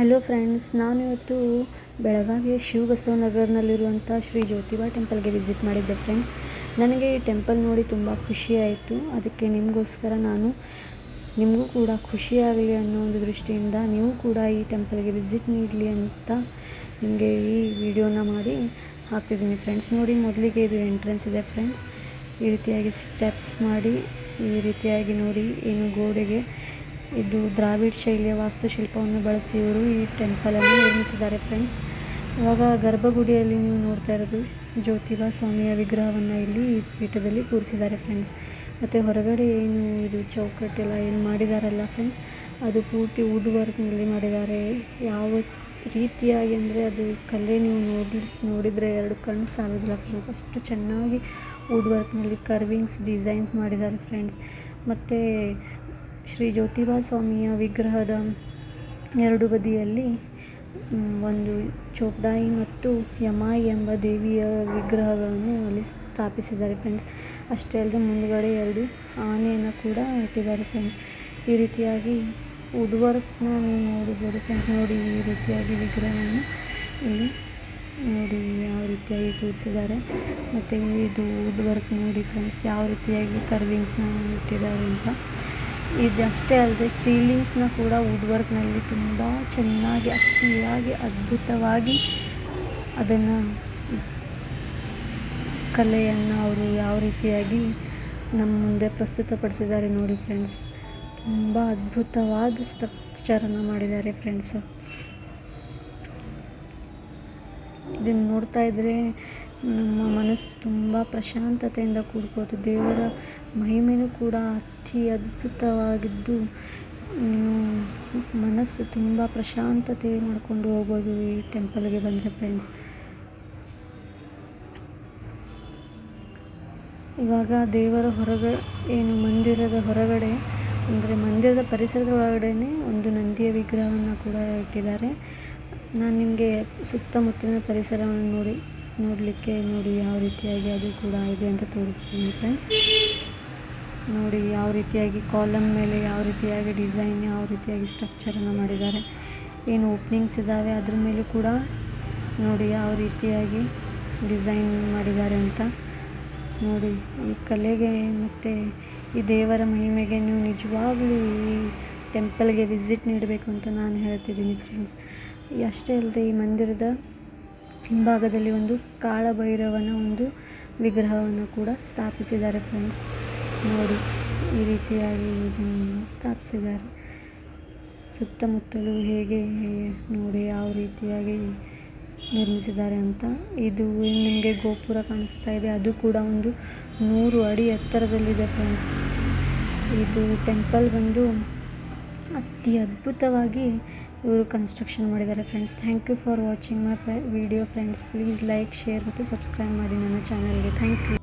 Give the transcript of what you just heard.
Hello friends ನಾನು ಇವತ್ತು ಬೆಳಗಾವಿಯ ಶಿವಬಸವನಗರ್ನಲ್ಲಿರುವಂಥ ಶ್ರೀ ಜ್ಯೋತಿಬಾ ಟೆಂಪಲ್ಗೆ ವಿಸಿಟ್ ಮಾಡಿದ್ದೆ ಫ್ರೆಂಡ್ಸ್ ನನಗೆ ಈ ಟೆಂಪಲ್ ನೋಡಿ ತುಂಬ ಖುಷಿಯಾಯಿತು ಅದಕ್ಕೆ ನಿಮಗೋಸ್ಕರ ನಾನು ನಿಮಗೂ ಕೂಡ ಖುಷಿಯಾಗಲಿ ಅನ್ನೋ ಒಂದು ದೃಷ್ಟಿಯಿಂದ ನೀವು ಕೂಡ ಈ ಟೆಂಪಲ್ಗೆ ವಿಸಿಟ್ ನೀಡಲಿ ಅಂತ ನಿಮಗೆ ಈ ವಿಡಿಯೋನ ಮಾಡಿ ಹಾಕ್ತಿದ್ದೀನಿ ಫ್ರೆಂಡ್ಸ್ ನೋಡಿ, ಮೊದಲಿಗೆ ಇದು ಎಂಟ್ರೆನ್ಸ್ ಇದೆ ಫ್ರೆಂಡ್ಸ್ ಈ ರೀತಿಯಾಗಿ ಸ್ಟೆಪ್ಸ್ ಮಾಡಿ, ಈ ರೀತಿಯಾಗಿ ನೋಡಿ, ಏನು ಗೋಡೆಗೆ ಇದು ದ್ರಾವಿಡ್ ಶೈಲಿಯ ವಾಸ್ತುಶಿಲ್ಪವನ್ನು ಬಳಸಿ ಇವರು ಈ ಟೆಂಪಲನ್ನು ನಿರ್ಮಿಸಿದ್ದಾರೆ ಫ್ರೆಂಡ್ಸ್ ಇವಾಗ ಗರ್ಭಗುಡಿಯಲ್ಲಿ ನೀವು ನೋಡ್ತಾ ಇರೋದು ಜ್ಯೋತಿಬಾ ಸ್ವಾಮಿಯ ವಿಗ್ರಹವನ್ನು ಇಲ್ಲಿ ಈ ಪೀಠದಲ್ಲಿ ಕೂರಿಸಿದ್ದಾರೆ ಫ್ರೆಂಡ್ಸ್ ಮತ್ತು ಹೊರಗಡೆ ಏನು ಇದು ಚೌಕಟ್ಟೆಲ್ಲ ಏನು ಮಾಡಿದಾರಲ್ಲ ಫ್ರೆಂಡ್ಸ್ ಅದು ಪೂರ್ತಿ ವುಡ್ ವರ್ಕ್ನಲ್ಲಿ ಮಾಡಿದ್ದಾರೆ. ಯಾವ ರೀತಿಯಾಗಿ ಅಂದರೆ ಅದು ಕಲೆ ನೀವು ನೋಡಿ, ನೋಡಿದರೆ ಎರಡು ಕಣ್ಣು ಸಾಲೋದಿಲ್ಲ ಫ್ರೆಂಡ್ಸ್ ಅಷ್ಟು ಚೆನ್ನಾಗಿ ವುಡ್ ವರ್ಕ್ನಲ್ಲಿ ಕರ್ವಿಂಗ್ಸ್ ಡಿಸೈನ್ಸ್ ಮಾಡಿದ್ದಾರೆ ಫ್ರೆಂಡ್ಸ್ ಮತ್ತು ಶ್ರೀ ಜ್ಯೋತಿಬಾ ಸ್ವಾಮಿಯ ವಿಗ್ರಹದ ಎರಡು ಬದಿಯಲ್ಲಿ ಒಂದು ಚೋಕ್ಡಾಯಿ ಮತ್ತು ಯಮಾಯಿ ಎಂಬ ದೇವಿಯ ವಿಗ್ರಹಗಳನ್ನು ಅಲ್ಲಿ ಸ್ಥಾಪಿಸಿದ್ದಾರೆ ಫ್ರೆಂಡ್ಸ್ ಅಷ್ಟೇ ಅಲ್ಲದೆ ಮುಂದುಗಡೆ ಎರಡು ಆನೆಯನ್ನು ಕೂಡ ಇಟ್ಟಿದ್ದಾರೆ ಫ್ರೆಂಡ್ಸ್ ಈ ರೀತಿಯಾಗಿ ವುಡ್ ವರ್ಕ್ನ ನೀವು ನೋಡಬಹುದು ಫ್ರೆಂಡ್ಸ್ ನೋಡಿ ಈ ರೀತಿಯಾಗಿ ವಿಗ್ರಹವನ್ನು ಇಲ್ಲಿ ನೋಡಿ ಯಾವ ರೀತಿಯಾಗಿ ತೋರಿಸಿದ್ದಾರೆ. ಮತ್ತು ಇದು ವುಡ್ ವರ್ಕ್ ನೋಡಿ ಫ್ರೆಂಡ್ಸ್ ಯಾವ ರೀತಿಯಾಗಿ ಕರ್ವಿಂಗ್ಸ್ನ ಇಟ್ಟಿದ್ದಾರೆ ಅಂತ. ಇದು ಅಷ್ಟೇ ಅಲ್ಲದೆ ಸೀಲಿಂಗ್ಸ್ನ ಕೂಡ ವುಡ್ ವರ್ಕ್ನಲ್ಲಿ ತುಂಬ ಚೆನ್ನಾಗಿ, ಅತಿಯಾಗಿ, ಅದ್ಭುತವಾಗಿ ಅದನ್ನು ಕಲೆಯನ್ನು ಅವರು ಯಾವ ರೀತಿಯಾಗಿ ನಮ್ಮ ಮುಂದೆ ಪ್ರಸ್ತುತಪಡಿಸಿದ್ದಾರೆ ನೋಡಿ ಫ್ರೆಂಡ್ಸ್ ತುಂಬ ಅದ್ಭುತವಾದ ಸ್ಟ್ರಕ್ಚರನ್ನು ಮಾಡಿದ್ದಾರೆ ಫ್ರೆಂಡ್ಸ್ ಇದನ್ನು ನೋಡ್ತಾ ಇದ್ದರೆ ನಮ್ಮ ಮನಸ್ಸು ತುಂಬ ಪ್ರಶಾಂತತೆಯಿಂದ ಕೂಡ್ಬೋದು ದೇವರ ಮಹಿಮೆಯೂ ಕೂಡ ಅತಿ ಅದ್ಭುತವಾಗಿದ್ದು, ನೀವು ಮನಸ್ಸು ತುಂಬ ಪ್ರಶಾಂತತೆ ಮಾಡಿಕೊಂಡು ಹೋಗ್ಬೋದು ಈ ಟೆಂಪಲ್ಗೆ ಬಂದರೆ ಫ್ರೆಂಡ್ಸ್ ಇವಾಗ ದೇವರ ಹೊರಗಡೆ ಏನು ಮಂದಿರದ ಹೊರಗಡೆ, ಅಂದರೆ ಮಂದಿರದ ಪರಿಸರದ ಒಳಗಡೆ ಒಂದು ನಂದಿಯ ವಿಗ್ರಹವನ್ನು ಕೂಡ ಇಟ್ಟಿದ್ದಾರೆ. ನಾನು ನಿಮಗೆ ಸುತ್ತಮುತ್ತಲಿನ ಪರಿಸರವನ್ನು ನೋಡಿ, ನೋಡಲಿಕ್ಕೆ ನೋಡಿ ಯಾವ ರೀತಿಯಾಗಿ ಅದು ಕೂಡ ಇದೆ ಅಂತ ತೋರಿಸ್ತೀನಿ ಫ್ರೆಂಡ್ಸ್ ನೋಡಿ ಯಾವ ರೀತಿಯಾಗಿ ಕಾಲಮ್ ಮೇಲೆ ಯಾವ ರೀತಿಯಾಗಿ ಡಿಸೈನ್ ಯಾವ ರೀತಿಯಾಗಿ ಸ್ಟ್ರಕ್ಚರನ್ನು ಮಾಡಿದ್ದಾರೆ. ಏನು ಓಪ್ನಿಂಗ್ಸ್ ಇದ್ದಾವೆ ಅದ್ರ ಮೇಲೂ ಕೂಡ ನೋಡಿ ಯಾವ ರೀತಿಯಾಗಿ ಡಿಸೈನ್ ಮಾಡಿದ್ದಾರೆ ಅಂತ. ನೋಡಿ, ಈ ಕಲೆಗೆ ಮತ್ತು ಈ ದೇವರ ಮಹಿಮೆಗೆ ನೀವು ನಿಜವಾಗ್ಲೂ ಈ ಟೆಂಪಲ್ಗೆ ವಿಸಿಟ್ ನೀಡಬೇಕು ಅಂತ ನಾನು ಹೇಳ್ತಿದ್ದೀನಿ ಫ್ರೆಂಡ್ಸ್ ಅಷ್ಟೇ ಅಲ್ಲದೆ ಈ ಮಂದಿರದ ಹಿಂಭಾಗದಲ್ಲಿ ಒಂದು ಕಾಳಭೈರವನ ಒಂದು ವಿಗ್ರಹವನ್ನು ಕೂಡ ಸ್ಥಾಪಿಸಿದ್ದಾರೆ ಫ್ರೆಂಡ್ಸ್ ನೋಡಿ, ಈ ರೀತಿಯಾಗಿ ಇದನ್ನು ಸ್ಥಾಪಿಸಿದ್ದಾರೆ. ಸುತ್ತಮುತ್ತಲು ಹೇಗೆ ನೋಡಿ ಯಾವ ರೀತಿಯಾಗಿ ನಿರ್ಮಿಸಿದ್ದಾರೆ ಅಂತ. ಇದು ನಿಮಗೆ ಗೋಪುರ ಕಾಣಿಸ್ತಾ ಇದೆ. ಅದು ಕೂಡ ಒಂದು ನೂರು ಅಡಿ ಎತ್ತರದಲ್ಲಿದೆ ಫ್ರೆಂಡ್ಸ್ ಇದು ಟೆಂಪಲ್ ಬಂದು ಅತಿ ಅದ್ಭುತವಾಗಿ ಇವರು ಕನ್ಸ್ಟ್ರಕ್ಷನ್ ಮಾಡಿದ್ದಾರೆ friends thank you for watching my video friends please like share ಮತ್ತು ಸಬ್ಸ್ಕ್ರೈಬ್ ಮಾಡಿ ನನ್ನ ಚಾನಲ್ಗೆ ಥ್ಯಾಂಕ್ ಯು